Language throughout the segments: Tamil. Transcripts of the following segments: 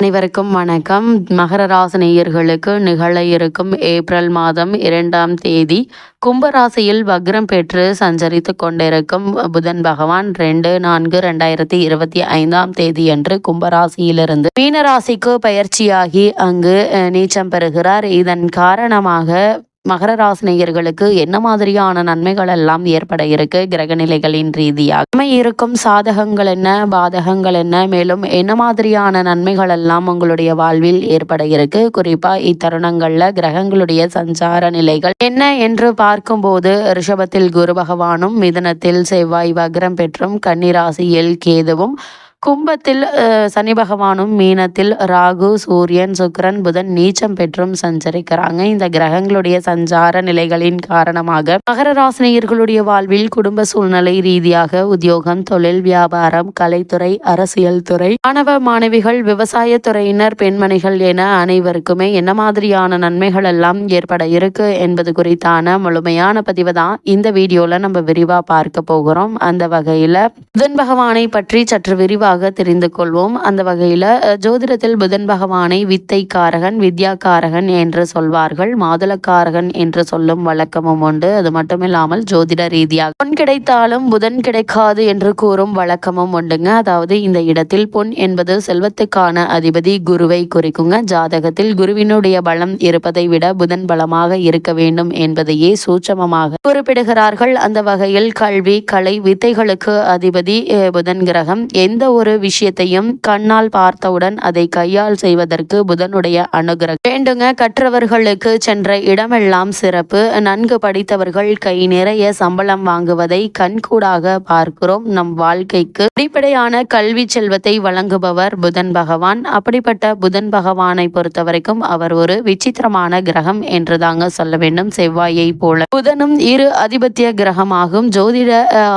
அனைவருக்கும் வணக்கம். மகர ராசினியர்களுக்கு நிகழ இருக்கும் ஏப்ரல் மாதம் இரண்டாம் தேதி கும்பராசியில் வக்ரம் பெற்று சஞ்சரித்து கொண்டிருக்கும் புதன் பகவான் ரெண்டு நான்கு ரெண்டாயிரத்தி இருபத்தி ஐந்தாம் தேதி அன்று கும்பராசியிலிருந்து மீனராசிக்கு பயிற்சியாகி அங்கு நீச்சம் பெறுகிறார். இதன் காரணமாக மகர ராசினியர்களுக்கு என்ன மாதிரியான நன்மைகள் எல்லாம் ஏற்பட இருக்கு? கிரக நிலைகளின் ரீதியாக இருக்கும் சாதகங்கள் என்ன? பாதகங்கள் என்ன? மேலும் என்ன மாதிரியான நன்மைகள் எல்லாம் உங்களுடைய வாழ்வில் ஏற்பட இருக்கு? குறிப்பா இத்தருணங்கள்ல கிரகங்களுடைய சஞ்சார நிலைகள் என்ன என்று பார்க்கும்போது ரிஷபத்தில் குரு பகவானும் மிதனத்தில் செவ்வாய் வக்ரம் பெற்றும் கன்னிராசியில் கேதுவும் கும்பத்தில் சனி பகவானும் மீனத்தில் ராகு சூரியன் சுக்கரன் புதன் நீச்சம் பெற்றும் சஞ்சரிக்கிறாங்க. இந்த கிரகங்களுடைய சஞ்சார நிலைகளின் காரணமாக மகர ராசினியர்களுடைய வாழ்வில் குடும்ப சூழ்நிலை ரீதியாக உத்தியோகம் தொழில் வியாபாரம் கலைத்துறை அரசியல் துறை மாணவ மாணவிகள் விவசாய துறையினர் பெண்மணிகள் என அனைவருக்குமே என்ன மாதிரியான நன்மைகள் எல்லாம் ஏற்பட இருக்கு என்பது குறித்தான முழுமையான பதிவு தான் இந்த வீடியோல நம்ம விரிவா பார்க்க போகிறோம். அந்த வகையில புதன் பகவானை பற்றி சற்று விரிவா விரிவாக தெரிந்து கொள்வோம். அந்த வகையில் ஜோதிடத்தில் புதன் பகவானை வித்தை காரகன் என்று சொல்வார்கள். மாதுளக்காரகன் என்று சொல்லும் வழக்கமும் உண்டு. அது மட்டுமில்லாமல் ஜோதிட ரீதியாக. பொன் கிடைத்தாலும் புதன் கிடைக்காது என்று கூறும் வழக்கமும் உண்டுங்க. அதாவது இந்த இடத்தில் பொன் என்பது செல்வத்துக்கான அதிபதி குருவை குறிக்குங்க. ஜாதகத்தில் குருவினுடைய பலம் இருப்பதை விட புதன் பலமாக இருக்க வேண்டும் என்பதையே சூட்சமமாக குறிப்பிடுகிறார்கள். அந்த வகையில் கல்வி கலை வித்தைகளுக்கு அதிபதி புதன் கிரகம். எந்த ஒரு விஷயத்தையும் கண்ணால் பார்த்தவுடன் அதை கையால் செய்வதற்கு புதனுடைய அனுகிரகம். வேண்டுங்க கற்றவர்களுக்கு சென்ற இடமெல்லாம் சிறப்பு. நன்கு படித்தவர்கள் கை நிறைய சம்பளம் வாங்குவதை கண்கூடாக பார்க்கிறோம் நம் வாழ்க்கைக்கு. அடிப்படையான கல்வி செல்வத்தை வழங்குபவர் புதன் பகவான். அப்படிப்பட்ட புதன் பகவானை பொறுத்த வரைக்கும் அவர் ஒரு விசித்திரமான கிரகம் என்று தாங்க சொல்ல வேண்டும் செவ்வாயை போல. புதனும் இரு அதிபத்திய கிரகமாகும். ஜோதிட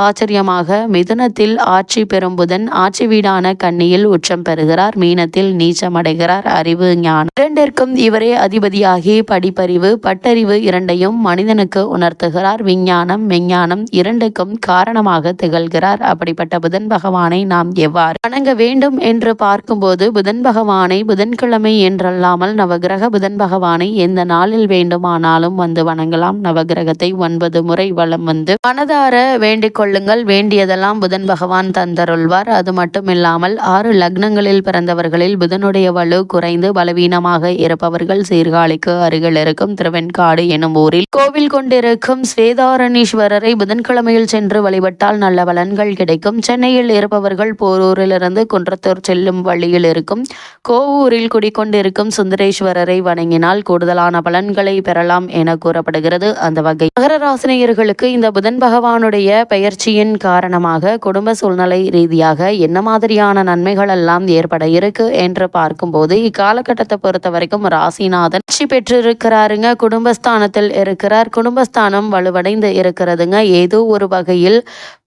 ஆச்சரியமாக மிதுனத்தில் ஆட்சி பெறும் புதன் ஆட்சி வீடான கன்னியில் உச்சம் பெறுகிறார். மீனத்தில் நீச்சமடைகிறார். அறிவு ஞானம். இரண்டிற்கும் இவரே அதிபதியாகி படிப்பறிவு பட்டறிவு இரண்டையும் மனிதனுக்கு உணர்த்துகிறார். விஞ்ஞானம் மெஞ்ஞானம் இரண்டுக்கும் காரணமாக திகழ்கிறார். அப்படிப்பட்ட புதன் பகவானை நாம் எவ்வாறு வணங்க வேண்டும் என்று பார்க்கும்போது புதன் பகவானை புதன்கிழமை என்றல்லாமல் நவகிரக புதன் பகவானை எந்த நாளில் வேண்டுமானாலும் வந்து வணங்கலாம். நவகிரகத்தை ஒன்பது முறை வளம் வந்து மனதார வேண்டிக் கொள்ளுங்கள். வேண்டியதெல்லாம் புதன் பகவான் தந்தருள்வார். அது மட்டுமில்லாமல் ஆறு லக்னங்களில் பிறந்தவர்களில் புதனுடைய வலு குறைந்து பலவீனமாக இருப்பவர்கள் சீர்காழிக்கு அருகில் இருக்கும் திருவெண்காடு எனும் ஊரில் கோவில் கொண்டிருக்கும் ஸ்வேதாரணீஸ்வரரை புதன்கிழமையில் சென்று வழிபட்டால் நல்ல பலன்கள் கிடைக்கும். சென்னையில் இருப்பவர்கள் போரூரிலிருந்து குன்றத்தூர் செல்லும் வழியில் இருக்கும் கோவூரில் குடிக்கொண்டிருக்கும் சுந்தரேஸ்வரரை வணங்கினால் கூடுதலான பலன்களை பெறலாம் என கூறப்படுகிறது. அந்த வகை மகர ராசினியர்களுக்கு இந்த புதன் பகவானுடைய பெயர்ச்சியின் காரணமாக குடும்ப சூழ்நிலை ரீதியாக என்ன மாதிரியான நன்மைகள் எல்லாம் ஏற்பட இருக்கு என்று பார்க்கும்போது இக்காலகட்டத்தை பொறுத்த வரைக்கும் ராசிநாதன் வெற்றி பெற்றிருக்கிறாருங்க. குடும்பஸ்தானத்தில் இருக்கிறார். குடும்பஸ்தானம் வலுவடைந்து இருக்கிறதுங்க. ஏதோ ஒரு வகையில்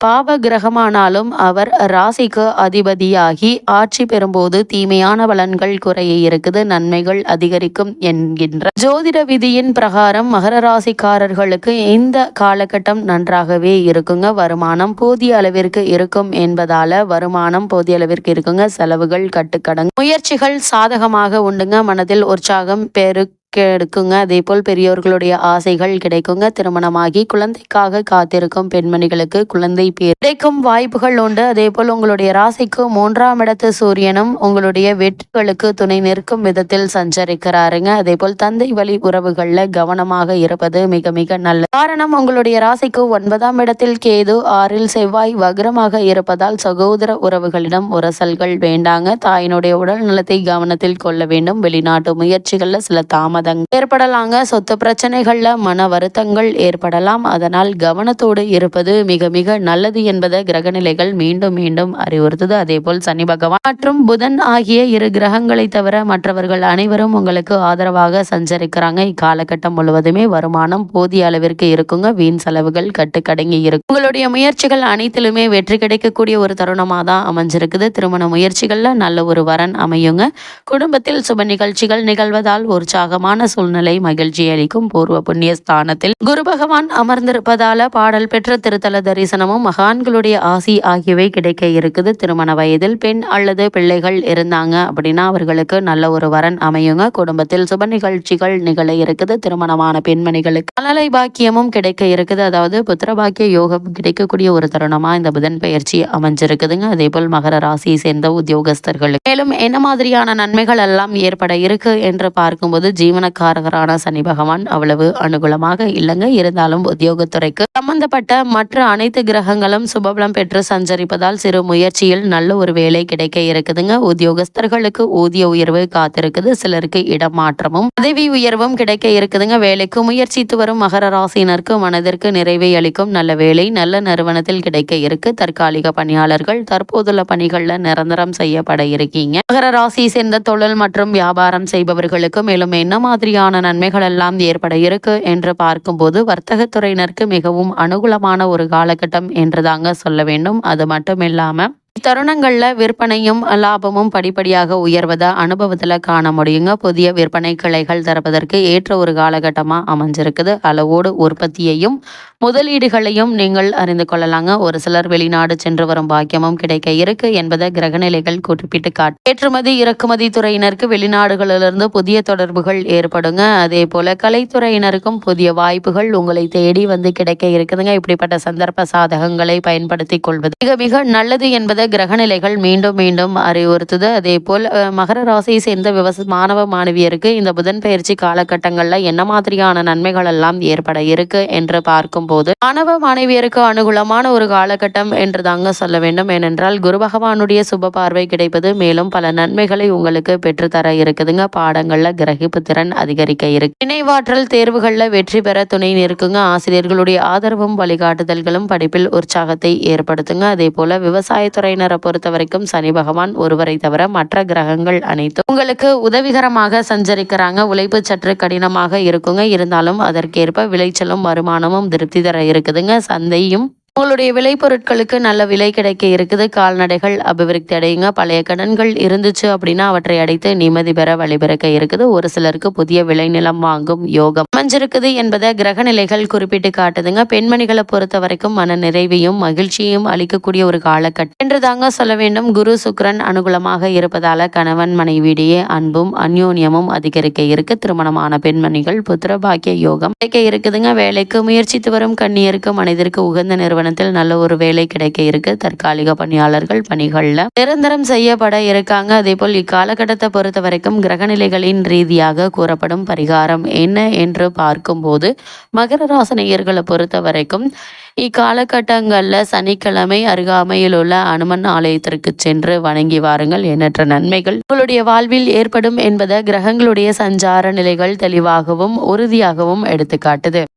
பாவ கிரகமானாலும் அவர் ராசிக்கு அதிபதியாகி ஆட்சி பெறும்போது தீமையான பலன்கள் குறைய இருக்குது. நன்மைகள் அதிகரிக்கும் என்கின்ற ஜோதிட விதியின் பிரகாரம் மகர ராசிக்காரர்களுக்கு இந்த காலகட்டம் நன்றாகவே இருக்குங்க. வருமானம் போதிய அளவிற்கு இருக்கும் என்பதால வருமானம் போதிய அளவிற்கு இருக்குங்க. செலவுகள் கட்டுக்கடங்கு முயற்சிகள் சாதகமாக உண்டுங்க. மனதில் உற்சாகம் பெரு எடுக்குங்க. அதே போல் பெரியோர்களுடைய ஆசைகள் கிடைக்குங்க. திருமணமாகி குழந்தைக்காக காத்திருக்கும் பெண்மணிகளுக்கு குழந்தை பேர் கிடைக்கும் வாய்ப்புகள் உண்டு. அதே போல் உங்களுடைய ராசிக்கு மூன்றாம் இடத்து சூரியனும் உங்களுடைய வெற்றிகளுக்கு துணை நிற்கும் விதத்தில் சஞ்சரிக்கிறாருங்க. அதே போல் தந்தை வழி உறவுகள்ல கவனமாக இருப்பது மிக மிக நல்லது காரணம். உங்களுடைய ராசிக்கு ஒன்பதாம் இடத்தில் கேது ஆறில் செவ்வாய் வக்ரமாக இருப்பதால் சகோதர உறவுகளிடம் உரசல்கள் வேண்டாங்க. தாயினுடைய உடல் நலத்தை கவனத்தில் கொள்ள வேண்டும். வெளிநாட்டு முயற்சிகள்ல சில தாமதம் தாமதம் ஏற்படலாங்க. சொத்து பிரச்சனைகள்ல மன வருத்தங்கள் ஏற்படலாம். அதனால் கவனத்தோடு இருப்பது மிக மிக நல்லது என்பதை கிரகநிலைகள் மீண்டும் மீண்டும் அறிவுறுத்துது. அதே போல் சனி பகவான் மற்றும் புதன் ஆகிய இரு கிரகங்களை தவிர மற்றவர்கள் அனைவரும் உங்களுக்கு ஆதரவாக சஞ்சரிக்கிறாங்க. இக்காலகட்டம் முழுவதுமே வருமானம் போதிய அளவிற்கு இருக்குங்க. வீண் செலவுகள் கட்டுக்கடங்கி இருக்கும் உங்களுடைய முயற்சிகள் அனைத்திலுமே வெற்றி கிடைக்கக்கூடிய ஒரு தருணமாக தான் அமைஞ்சிருக்குது. திருமண முயற்சிகள்ல நல்ல ஒரு வரன் அமையுங்க. குடும்பத்தில் சுப நிகழ்ச்சிகள் நிகழ்வதால் உற்சாகமான அனுகூலமான சூழ்நிலை மகிழ்ச்சி அளிக்கும் பூர்வ புண்ணிய ஸ்தானத்தில் குரு பகவான் அமர்ந்திருப்பதால பாடல் பெற்ற திருத்தல தரிசனமும் மகான்களுடைய ஆசி ஆகியவை கிடைக்க இருக்குது. திருமண வயதில் பெண் அல்லது பிள்ளைகள் இருந்தாங்க அப்படின்னா அவர்களுக்கு நல்ல ஒரு வரன் அமையுங்க. குடும்பத்தில் சுப நிகழ்ச்சிகள் நிகழ இருக்குது. திருமணமான பெண்மணிகளுக்கு கலலை பாக்கியமும் கிடைக்க இருக்குது. அதாவது புத்திர பாக்கிய யோகம் கிடைக்கக்கூடிய ஒரு தருணமா இந்த புதன் பயிற்சி அமைஞ்சிருக்குதுங்க. அதே போல் மகர ராசியை சேர்ந்த உத்தியோகஸ்தர்களுக்கு மேலும் என்ன மாதிரியான நன்மைகள் எல்லாம் ஏற்பட இருக்கு என்று பார்க்கும்போது ஜீவனக்காரகரான சனி பகவான் அவ்வளவு அனுகூலமாக இல்லைங்க. இருந்தாலும் உத்தியோகத்துறைக்கு சம்பந்தப்பட்ட மற்ற அனைத்து கிரகங்களும் சுபபலம் பெற்று சஞ்சரிப்பதால் சிறு முயற்சியில் நல்ல ஒரு வேலை கிடைக்க இருக்குதுங்க. உத்தியோகஸ்தர்களுக்கு ஊதிய உயர்வு காத்திருக்குது. சிலருக்கு இடமாற்றமும் பதவி உயர்வும் கிடைக்க இருக்குதுங்க. வேலைக்கு முயற்சித்து வரும் மகர ராசினருக்கு மனதிற்கு நிறைவை அளிக்கும் நல்ல வேலை நல்ல நிறுவனத்தில் கிடைக்க இருக்கு. தற்காலிக பணியாளர்கள் தற்போதுள்ள பணிகள்ல நிரந்தரம் செய்யப்பட இருக்கீங்க. மகர ராசி சேர்ந்த தொழில் மற்றும் வியாபாரம் செய்பவர்களுக்கு மேலும் என்ன மாதிரியான நன்மைகள் எல்லாம் ஏற்பட இருக்கு என்று பார்க்கும்போது வர்த்தகத்துறையினருக்கு மிகவும் அனுகூலமான ஒரு காலகட்டம் என்றுதாங்க சொல்ல வேண்டும். அது மட்டும் இல்லாமல் தருணங்களில் விற்பனையும் லாபமும் படிப்படியாக உயர்வதை அனுபவத்தில் காண முடியுங்க. புதிய விற்பனை கிளைகள் திறப்பதற்கு ஏற்ற ஒரு காலகட்டமாக அமைஞ்சிருக்குது. அளவோடு உற்பத்தியையும் முதலீடுகளையும் நீங்கள் அறிந்து கொள்ளலாங்க. ஒரு சிலர் வெளிநாடு சென்று வரும் பாக்கியமும் கிடைக்க இருக்கு என்பதை கிரகநிலைகள் குறிப்பிட்டு காட்டு ஏற்றுமதி இறக்குமதி துறையினருக்கு வெளிநாடுகளிலிருந்து புதிய தொடர்புகள் ஏற்படுங்க. அதே போல கலைத்துறையினருக்கும் புதிய வாய்ப்புகள் உங்களை தேடி வந்து கிடைக்க இருக்குதுங்க. இப்படிப்பட்ட சந்தர்ப்ப சாதகங்களை பயன்படுத்தி கொள்வது மிக மிக நல்லது என்பதை கிரகநிலைகள் மீண்டும் மீண்டும் அறிவுறுத்துது. அதே போல் மகர ராசியை சேர்ந்த விவச மாணவ மாணவியருக்கு இந்த புதன் பயிற்சி காலகட்டங்கள்ல என்ன மாதிரியான நன்மைகள் எல்லாம் ஏற்பட இருக்கு என்று பார்க்கும்போது மாணவ மாணவியருக்கு அனுகூலமான ஒரு காலகட்டம் என்று தாங்க சொல்ல வேண்டும். ஏனென்றால் குரு பகவானுடைய சுப பார்வை கிடைப்பது மேலும் பல நன்மைகளை உங்களுக்கு பெற்றுத்தர இருக்குதுங்க. பாடங்கள்ல கிரகிப்பு திறன் அதிகரிக்க இருக்கு. நினைவாற்றல் தேர்வுகள்ல வெற்றி பெற துணை நிற்குங்க. ஆசிரியர்களுடைய ஆதரவும் வழிகாட்டுதல்களும் படிப்பில் உற்சாகத்தை ஏற்படுத்துங்க. அதே போல விவசாயத்துறையினரை பொறுத்த வரைக்கும் சனி பகவான் ஒருவரை தவிர மற்ற கிரகங்கள் அனைத்தும் உங்களுக்கு உதவிகரமாக சஞ்சரிக்கிறாங்க. உழைப்பு சற்று கடினமாக இருக்குங்க. இருந்தாலும் அதற்கேற்ப விளைச்சலும் வருமானமும் திருப்தி தர இருக்குதுங்க. சந்தையும் உங்களுடைய விளைபொருட்களுக்கு நல்ல விலை கிடைக்க இருக்குது. கால்நடைகள் அபிவிருத்தி அடையுங்க. பழைய கடன்கள் இருந்துச்சு அப்படின்னா அவற்றை அடைத்து நிம்மதி பெற வழிபிறக்க இருக்குது. ஒரு சிலருக்கு புதிய விளைநிலம் வாங்கும் யோகம் அமைஞ்சிருக்குது என்பதை கிரகநிலைகள் குறிப்பிட்டு காட்டுதுங்க. பெண்மணிகளை பொறுத்த வரைக்கும் மன நிறைவையும் மகிழ்ச்சியும் அளிக்கக்கூடிய ஒரு காலகட்டம் என்று தாங்க சொல்ல வேண்டும். குரு சுக்ரன் அனுகூலமாக இருப்பதால கணவன் மனைவியிடையே அன்பும் அந்யோன்யமும் அதிகரிக்க இருக்கு. திருமணமான பெண்மணிகள் புத்திர பாக்கிய யோகம் கிடைக்க இருக்குதுங்க. வேலைக்கு முயற்சித்து வரும் கண்ணியருக்கு மனிதருக்கு உகந்த நிறுவனத்தில் நல்ல ஒரு வேலை கிடைக்க இருக்கு. தற்காலிக பணியாளர்கள் பணிகள்ல நிரந்தரம் செய்யப்பட இருக்காங்க. அதே போல் இக்காலகட்டத்தை பொறுத்த வரைக்கும் கிரகநிலைகளின் ரீதியாக கூறப்படும் பரிகாரம் என்ன என்று பார்க்கும்போது மகர ராசனையர்களை பொறுத்த வரைக்கும் இக்காலகட்டங்களில் சனிக்கிழமை அருகாமையில் உள்ள அனுமன் ஆலயத்திற்கு சென்று வணங்கி வாருங்கள். எண்ணற்ற நன்மைகள் உங்களுடைய வாழ்வில் ஏற்படும் என்பதை கிரகங்களுடைய சஞ்சார நிலைகள் தெளிவாகவும் உறுதியாகவும் எடுத்துக்காட்டுது.